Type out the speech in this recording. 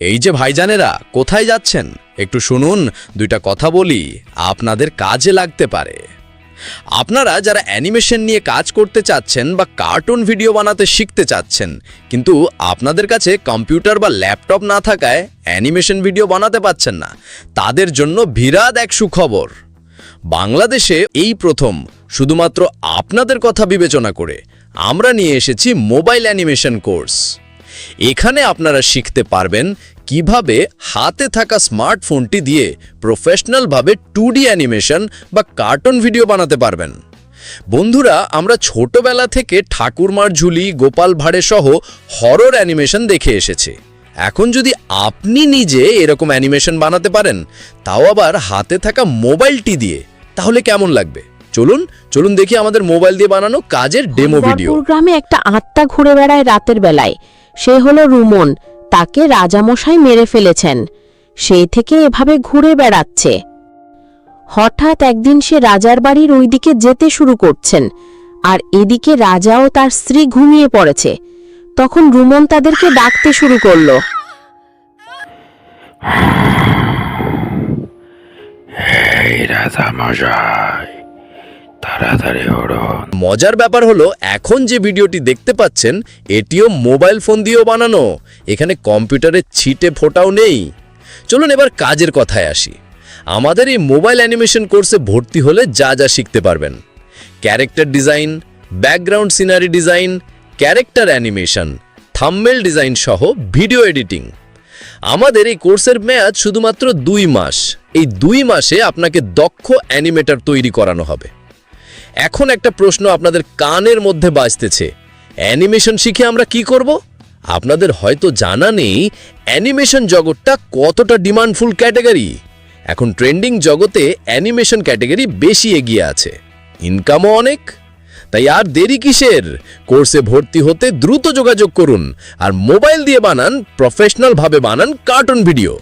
এই যে ভাইজানেরা, কোথায় যাচ্ছেন? একটু শুনুন, দুইটা কথা বলি, আপনাদের কাজে লাগতে পারে। আপনারা যারা অ্যানিমেশন নিয়ে কাজ করতে চাচ্ছেন বা কার্টুন ভিডিও বানাতে শিখতে চাচ্ছেন, কিন্তু আপনাদের কাছে কম্পিউটার বা ল্যাপটপ না থাকায় অ্যানিমেশন ভিডিও বানাতে পাচ্ছেন না, তাদের জন্য বিরাট এক সুখবর। বাংলাদেশে এই প্রথম, শুধুমাত্র আপনাদের কথা বিবেচনা করে, আমরা নিয়ে এসেছি মোবাইল অ্যানিমেশন কোর্স। এখানে আপনারা শিখতে পারবেন কীভাবে হাতে থাকা স্মার্টফোনটি দিয়ে প্রফেশনালভাবে টু ডি অ্যানিমেশন বা কার্টুন ভিডিও বানাতে পারবেন। বন্ধুরা আমরা ছোটবেলা থেকে ঠাকুরমার ঝুলি গোপাল ভাড়ে সহ হরর অ্যানিমেশন দেখে এসেছি। এখন যদি আপনি নিজে এরকম অ্যানিমেশন বানাতে পারেন তাও আবার হাতে থাকা মোবাইলটি দিয়ে তাহলে কেমন লাগবে? চলুন চলুন দেখি আমাদের মোবাইল দিয়ে বানানো কাজের ডেমো ভিডিও গ্রামে একটা আত্মা ঘুরে বেড়ায় রাতের বেলায়। সে হলো রুমন, তাকে রাজামশাই মেরে ফেলেছেন। সেই থেকে এভাবে ঘুরে বেড়াচ্ছে। হঠাৎ একদিন সে রাজার বাড়ির ওইদিকে যেতে শুরু করছেন, আর এদিকে রাজা ও তার স্ত্রী ঘুমিয়ে পড়েছে। তখন রুমন তাদেরকে ডাকতে শুরু করল। রাজা তাড়াতাড়ি মজার ব্যাপার হলো, এখন যে ভিডিওটি দেখতে পাচ্ছেন, এটিও মোবাইল ফোন দিয়েও বানানো। এখানে কম্পিউটারের ছিটে ফোটাও নেই। চলুন এবার কাজের কথায় আসি। আমাদের এই মোবাইল অ্যানিমেশন কোর্সে ভর্তি হলে যা যা শিখতে পারবেন। Character design, background scenery design, character animation thumbnail design সহ ভিডিও এডিটিং। আমাদের এই কোর্সের মেয়াদ শুধুমাত্র দুই মাস। এই দুই মাসে আপনাকে দক্ষ অ্যানিমেটর তৈরি করানো হবে। এখন একটা প্রশ্ন আপনাদের কানের মধ্যে বাজতেছে। অ্যানিমেশন শিখে আমরা কি করব? আপনাদের হয়তো জানা নেই, অ্যানিমেশন জগৎটা কতটা ডিমান্ডফুল ক্যাটাগরি? এখন ট্রেন্ডিং জগতে অ্যানিমেশন ক্যাটাগরি বেশি এগিয়ে আছে। ইনকামও অনেক। তাই আর দেরি কিসের? কোর্সে ভর্তি হতে দ্রুত যোগাযোগ করুন আর মোবাইল দিয়ে বানান, প্রফেশনালভাবে বানান কার্টুন ভিডিও।